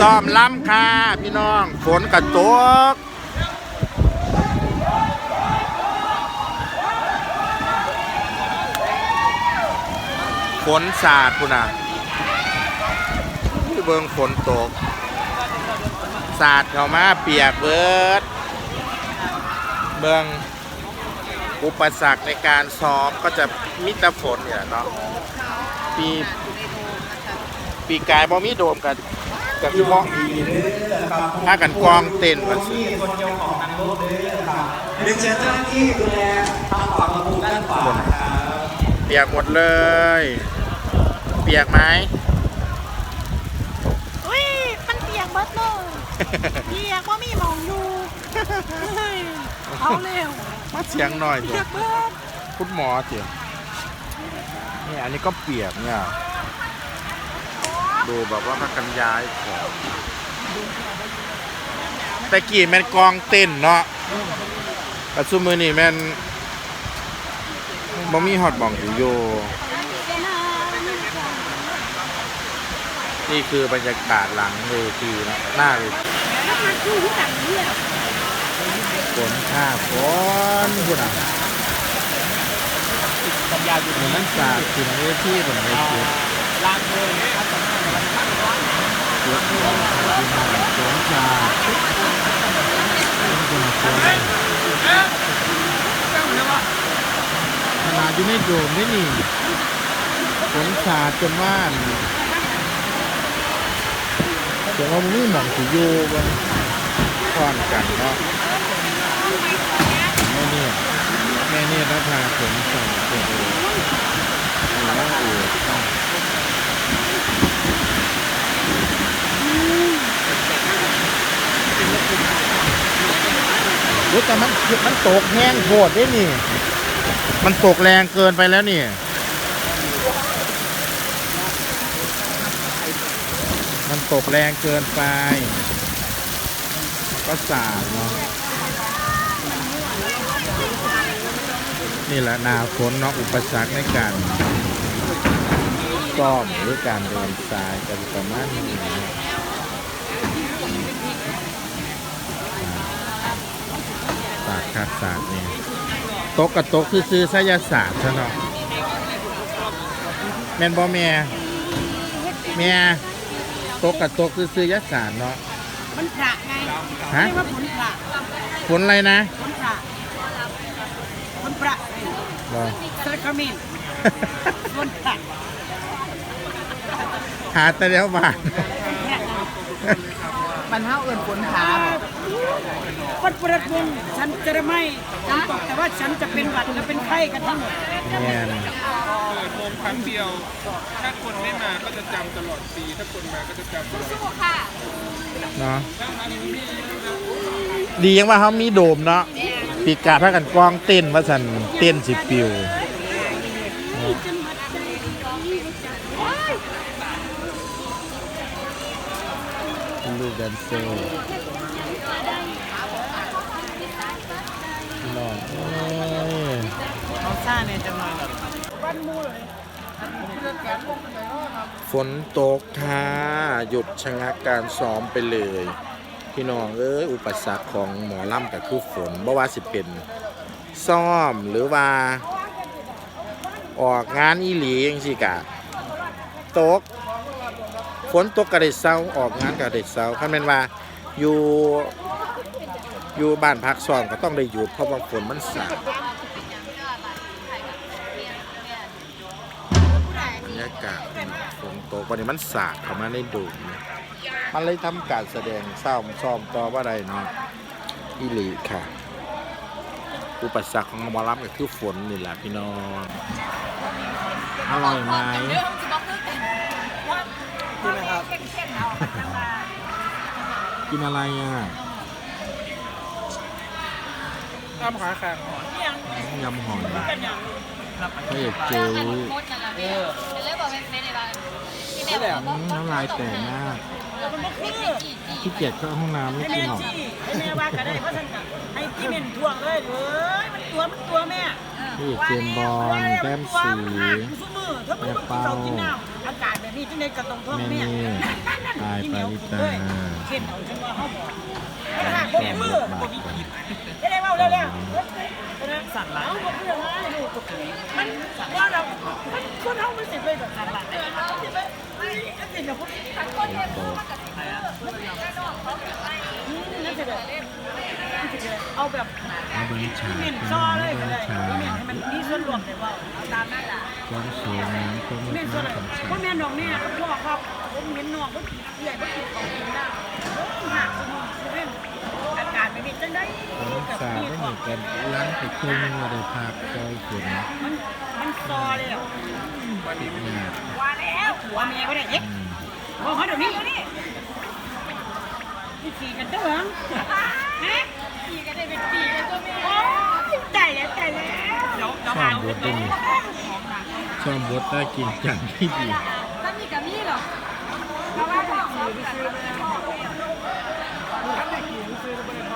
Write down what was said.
ซ้อมล้ำค่ะพี่น้องฝนกระตกฝนสาดคุณอะเบิงฝนตก สาดเข้ามาเปียกเบิด เบิงอุปสรรคในการซ้อมก็จะมิตรฝนเนี่ยเนาะปีปีกายบ่มีโดมกัน กับที่เหมาะถ้ากันกองเต้นมันสิเรียนเชิญเจ้าหน้าที่ดูแลทางฝั่งประตูด้านขวาครับเปียกหมดเลย เปียกไหมอุ้ยมันเปียกเบิดเลยเปียกว่ามีหมองอยู่เฮ้ยเอาเร็วมาเสียงหน่อยเปีเถยอะกเบิดคุณหมอเจียนี่อันนี้ก็เปียกเนี่ย ดูแบบว่าพักกันย้ายของแต่กี่แมันกองเต้นเนาะแต่ซุมือนี่แมันบ่มีฮอตบ่องอยู่โย นี่คือบรรยากาศหลังเวทีนะหน้าเวทีฝนข้าฝนพูดอะเหมือนมันสาดถึงเวทีบนเวทีลางเลยนะครับ ขนาดอยู่ในโดมนี่นี่ฝนสาดจนว่าจนว่ามันมีหมองสิอยู่บนพร้อนกันเนาะแม่เนี่ยแม่เนี่ยรับพาฝนสาดโอ้โหมีน้องอูดต้อง รู้แต่มันมันตกแห้งโหดได้นี่ มันตกแรงเกินไปแล้วนี่ มันตกแรงเกินไป ก็สาดเนาะนี่แหละนาฝนเนาะอุปสรรคในการซ่อมหรือการเดินสายกันประมาณนี้นะ ศาสตร์คาดศาสตร์นี่ตกกับตกคือซื้อๆไสยศาสตร์ซะเนาะแม่นบ่แม่แม่ตกกับตกคือซื้อยศาสตร์เนาะมันพระไงฮะเรียกว่าผลพระผลอะไรนะผลพระผลพระบ่สระคามินผลพระหาแต่เดียวบาน มันเท่าเอื่นผลพระวัดประทุนฉันจะไม่จำตกแต่ว่าฉันจะเป็นหวัดและเป็นไข้กันทั้งหมดแม่นเปิดโมงครั้งเดียว ถ้าคนไม่มาก็จะจำตลอดปี ถ้าคนมาก็จะจำตลอดเนาะดียังว่าเขามีโดมเนาะปีกาพากันกองเต้นว่าสันเต้นสิปิว ลูกแดนเซอร์พี่น้องเอ้ยเขาซ่าเนี่ยจังหน่อยแบบฝนตกค่ะหยุดชะงักการซ้อมไปเลย พี่น้องเอ้ยอุปสรรคของหมอลำกับคือฝนบ่ว่าสิเป็นซ่อมหรือว่า ออกงานอีหลีจังสิกะตก ฝนตกกระเดเศร้าออกงานกระเดเศร้าคันเป็นว่าอยู่อยู่บ้านพักซ้อมก็ต้องได้หยุดเพราะว่าฝนมันสาดบรรยากาศฝนตกวันนี้มันสาดเข้ามาในดูนมันเลยทำการแสดงเศร้าซ้อมต่อว่าใดเนาะอีหลีค่ะ อุปสรรคของหมอลำก็คือฝนนี่แหละพี่น้อง อร่อยไหม กินอะไรอะอ้ามขาแข็งยำหอยพระเอกเจอเออเลยบอกเป็นเป็นอะไรที่แม่นี่แหละอืมน้ำลายแตกมากขี้เกียจเข้าห้องน้ำไม่กินหรอกให้แม่ว่ากันได้เพราะฉันก็ให้ที่เม่นทวงเลยเอ้ยมันตัวมันตัวแม่ พระเอกเจมบอลแก้มสีถ้ามันกินเรากินน้ำอากาศแบบนี้ที่ในกระตงท้องแม่แม่นี่ยตายปาริตาเช่นเอาฉันว่าเขาบอกถ้าหากบ่มีมือบ่มีขีดจะได้เว้าแล้วแล้วสั่นหลังเอาบ่คือว่าลูกมันว่าเราคนเฮามันสิไปแบบสั่นหลังได้มันสิไมันสิแบบคนคนเฮ็ดนั่นสิแบบเอาแบบ มาเบิ้งฉากเม่นพี่ซน้อองเลมายก็เบิ้งได้ฉากเม่นให้มันมีส่วนรวมเลยว่าเอาตามนั่นล่ะความสวยงามความงเม่นส่วนงามเลยของฉาพ่อกแม่น้องเนี่ยพ่อครับผมเห็นน้องก็ผิดเอื่อยก็ผิดของกินได้หักสมองเล่นอากาศไม่เป็นจังได้ผมสาวไม่เหมือนกันล้างไปครึ่งนึงมาได้พักคอยฝนมันมันซอเลยอะติดงานว่าแล้วหัวเมียก็ได้เอ๊ะบอกเขาเดี๋ยวนี้เดี๋ยวนี้นี่ขี่กันเด้อฮะขี่กันได้เป็นปีแล้วก็ม่โอ้ย ใจแล้วใจแล้วเดี๋ยวเดี๋ยวชอบรถด้วยนี่ชอบบดได้กินจังที่ดีถ้ามีกับมี่เหรอเพราะว่าผมขี่ไปซื้อไปตอน